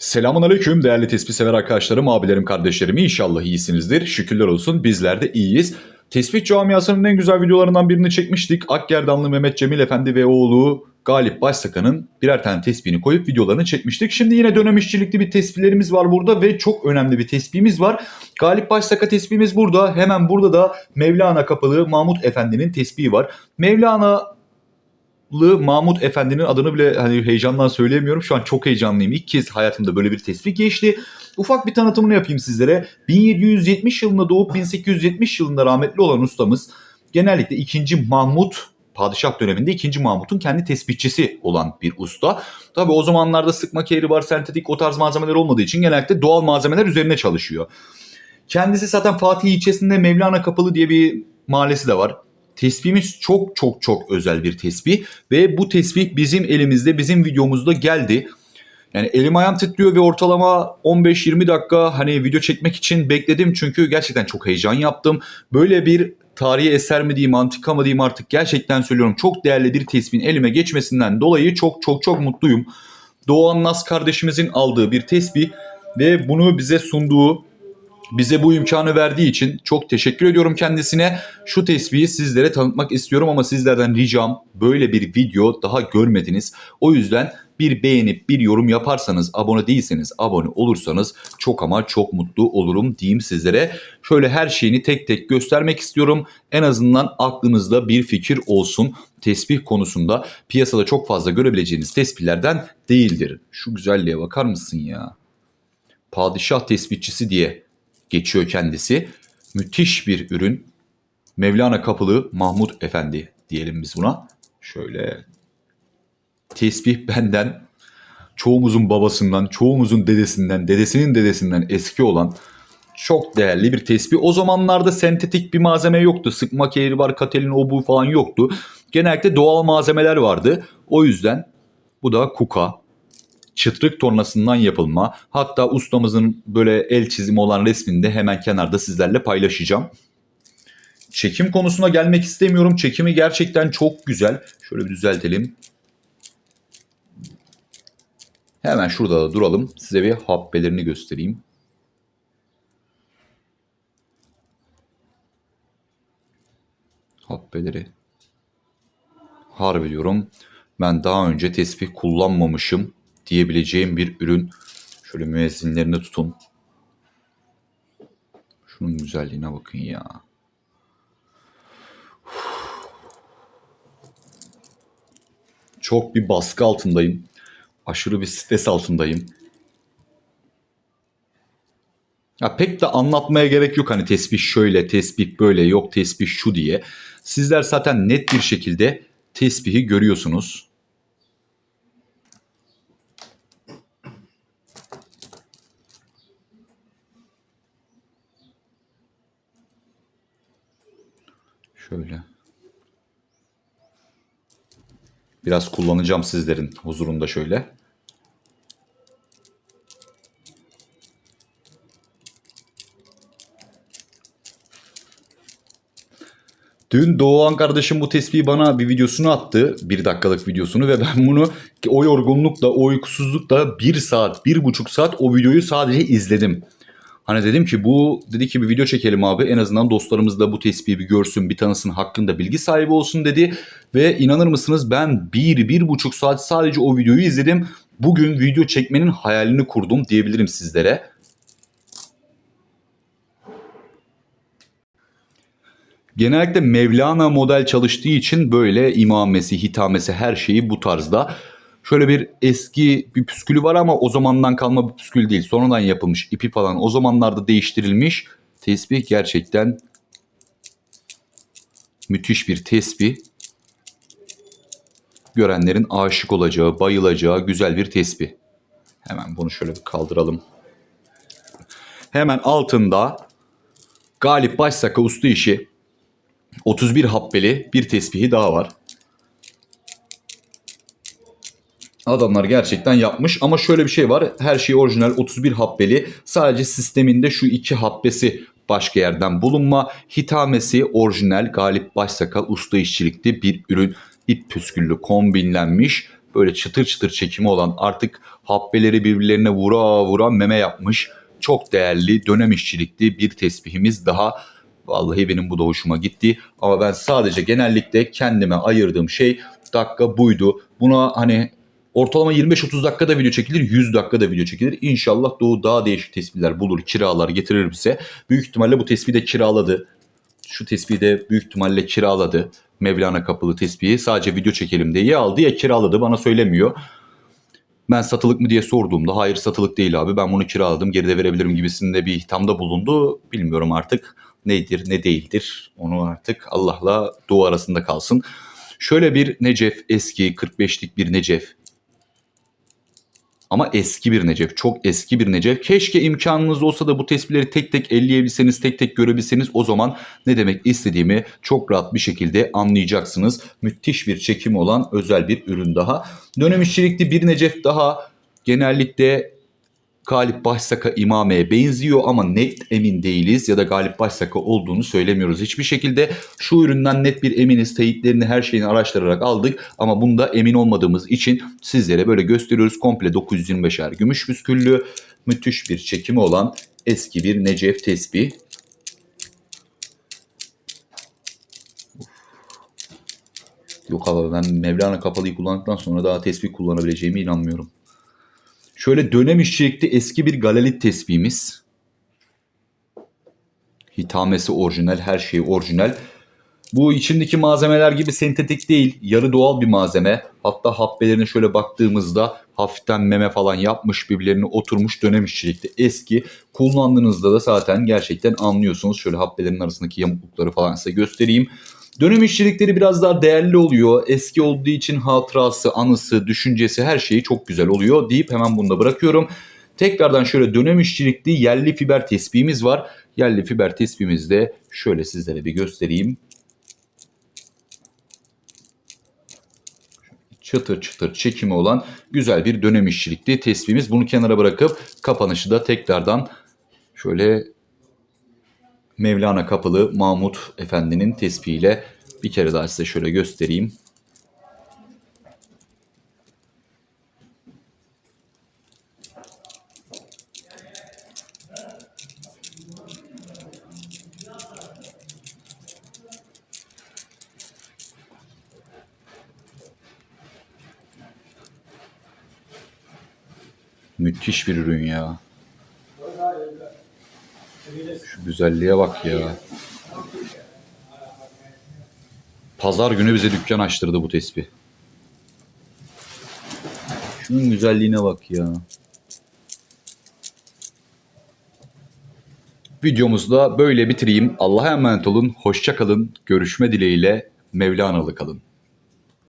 Selamun Aleyküm değerli tespih sever arkadaşlarım, abilerim, kardeşlerim. İnşallah iyisinizdir. Şükürler olsun bizler de iyiyiz. Tespih camiasının en güzel videolarından birini çekmiştik. Akgerdanlı Mehmet Cemil Efendi ve oğlu Galip Başsakan'ın birer tane tespihini koyup videolarını çekmiştik. Şimdi yine dönem işçilikli bir tespihlerimiz var burada ve çok önemli bir tespihimiz var. Galip Başsaka tespihimiz burada. Hemen burada da Mevlana Kapalı Mahmut Efendi'nin tespihi var. Mevlana Mahmut Efendi'nin adını bile hani heyecandan söyleyemiyorum. Şu an çok heyecanlıyım. İlk kez hayatımda böyle bir tespih geçti. Ufak bir tanıtımını yapayım sizlere. 1770 yılında doğup 1870 yılında rahmetli olan ustamız genellikle 2. Mahmut padişah döneminde 2. Mahmut'un kendi tespihçisi olan bir usta. Tabi o zamanlarda sıkma kehri var, sentetik o tarz malzemeler olmadığı için genellikle doğal malzemeler üzerine çalışıyor. Kendisi zaten Fatih ilçesinde Mevlana Kapalı diye bir mahallesi de var. Tesbihimiz çok çok çok özel bir tesbih ve bu tesbih bizim elimizde bizim videomuzda geldi. Yani elim ayağım titriyor ve ortalama 15-20 dakika hani video çekmek için bekledim çünkü gerçekten çok heyecan yaptım. Böyle bir tarihi eser mi diyeyim antika mı diyeyim artık gerçekten söylüyorum çok değerli bir tesbihin elime geçmesinden dolayı çok çok çok mutluyum. Doğan Nas kardeşimizin aldığı bir tesbih ve bunu bize sunduğu bize bu imkanı verdiği için çok teşekkür ediyorum kendisine. Şu tesbihi sizlere tanıtmak istiyorum ama sizlerden ricam böyle bir video daha görmediniz. O yüzden bir beğenip bir yorum yaparsanız, abone değilseniz abone olursanız çok ama çok mutlu olurum diyeyim sizlere. Şöyle her şeyini tek tek göstermek istiyorum. En azından aklınızda bir fikir olsun. Tesbih konusunda piyasada çok fazla görebileceğiniz tespihlerden değildir. Şu güzelliğe bakar mısın ya? Padişah tespihçisi diye geçiyor kendisi. Müthiş bir ürün. Mevlana Kapılı Mahmut Efendi diyelim biz buna. Şöyle tesbih benden çoğumuzun babasından, çoğumuzun dedesinden, dedesinin dedesinden eski olan çok değerli bir tesbih. O zamanlarda sentetik bir malzeme yoktu. Sıkma kehri var, katelin o bu falan yoktu. Genellikle doğal malzemeler vardı. O yüzden bu da kuka, çıtrık tornasından yapılma. Hatta ustamızın böyle el çizimi olan resmini de hemen kenarda sizlerle paylaşacağım. Çekim konusuna gelmek istemiyorum. Çekimi gerçekten çok güzel. Şöyle bir düzeltelim. Hemen şurada da duralım. Size bir habbelerini göstereyim. Habbeleri. Harbi diyorum. Ben daha önce tesbih kullanmamışım diyebileceğim bir ürün. Şöyle müezzinlerini tutun. Şunun güzelliğine bakın ya. Çok bir baskı altındayım. Aşırı bir stres altındayım. Ya pek de anlatmaya gerek yok hani tesbih şöyle, tesbih böyle, yok tesbih şu diye. Sizler zaten net bir şekilde tesbihi görüyorsunuz. Şöyle. Biraz kullanacağım sizlerin huzurunda şöyle. Dün Doğan kardeşim bu tespihi bana bir videosunu attı. Bir dakikalık videosunu ve ben bunu o yorgunlukla, o uykusuzlukla bir saat, bir buçuk saat o videoyu sadece izledim. Hani dedim ki bu dedi ki bir video çekelim abi en azından dostlarımız da bu tespihi bir görsün bir tanısın hakkında bilgi sahibi olsun dedi. Ve inanır mısınız ben bir, bir buçuk saat sadece o videoyu izledim. Bugün video çekmenin hayalini kurdum diyebilirim sizlere. Genellikle Mevlana model çalıştığı için böyle imamesi, hitamesi her şeyi bu tarzda. Şöyle bir eski bir püskülü var ama o zamandan kalma bir püskül değil. Sonradan yapılmış ipi falan o zamanlarda değiştirilmiş. Tesbih gerçekten müthiş bir tesbih. Görenlerin aşık olacağı, bayılacağı güzel bir tesbih. Hemen bunu şöyle bir kaldıralım. Hemen altında Galip Başsaka Usta işi 31 habbeli bir tesbihi daha var. Adamlar gerçekten yapmış ama şöyle bir şey var. Her şey orijinal 31 habbeli. Sadece sisteminde şu iki habbesi başka yerden bulunma. Hitamesi orijinal Galip Başsaka usta işçilikli bir ürün. İp püsküllü kombinlenmiş böyle çıtır çıtır çekimi olan artık habbeleri birbirlerine vura vura meme yapmış çok değerli dönem işçilikli bir tesbihimiz daha. Vallahi benim bu da hoşuma gitti. Ama ben sadece genellikle kendime ayırdığım şey dakika buydu. Buna hani ortalama 25-30 dakikada video çekilir, 100 dakikada video çekilir. İnşallah Doğu daha değişik tespihler bulur, kiralar getirir bize. Büyük ihtimalle bu tespihi de kiraladı. Şu tespihi de büyük ihtimalle kiraladı. Mevlana kapılı tespihi. Sadece video çekelim diye ya aldı ya kiraladı bana söylemiyor. Ben satılık mı diye sorduğumda hayır satılık değil abi ben bunu kiraladım geride verebilirim gibisinde bir ithamda bulundu. Bilmiyorum artık nedir ne değildir onu artık Allah'la Doğu arasında kalsın. Şöyle bir Necef eski 45'lik bir Necef ama eski bir Necef. Çok eski bir Necef. Keşke imkanınız olsa da bu tespihleri tek tek elleyebilseniz, tek tek görebilseniz o zaman ne demek istediğimi çok rahat bir şekilde anlayacaksınız. Müthiş bir çekim olan özel bir ürün daha. Dönem işçilikli bir Necef daha genellikle Galip Başsaka İmame'ye benziyor ama net emin değiliz ya da Galip Başsaka olduğunu söylemiyoruz hiçbir şekilde. Şu üründen net bir eminiz. Teyitlerini her şeyini araştırarak aldık ama bunda emin olmadığımız için sizlere böyle gösteriyoruz. Komple 925'er gümüş püsküllü müthiş bir çekimi olan eski bir Necef tesbih. Yok abi ben Mevlana kapalıyı kullandıktan sonra daha tesbih kullanabileceğime inanmıyorum. Şöyle dönem işçilikli eski bir galalit tesbihimiz. Hitamesi orijinal, her şeyi orijinal. Bu içindeki malzemeler gibi sentetik değil, yarı doğal bir malzeme. Hatta habbelerine şöyle baktığımızda hafiften meme falan yapmış, birbirlerine oturmuş dönem işçilikli eski. Kullandığınızda da zaten gerçekten anlıyorsunuz. Şöyle habbelerin arasındaki yamuklukları falan size göstereyim. Dönem işçilikleri biraz daha değerli oluyor. Eski olduğu için hatırası, anısı, düşüncesi her şeyi çok güzel oluyor deyip hemen bunu da bırakıyorum. Tekrardan şöyle dönem işçilikli yerli fiber tespihimiz var. Yerli fiber tespihimizi de şöyle sizlere bir göstereyim. Çıtır çıtır çekimi olan güzel bir dönem işçilikli tespihimiz. Bunu kenara bırakıp kapanışı da tekrardan şöyle Mevlana Kapılı Mahmut Efendi'nin tespihiyle bir kere daha size şöyle göstereyim. Müthiş bir ürün ya. Güzelliğe bak ya. Pazar günü bize dükkan açtırdı bu tespih. Şunun güzelliğine bak ya. Videomuzu da böyle bitireyim. Allah'a emanet olun. Hoşça kalın. Görüşme dileğiyle Mevlanalı kalın.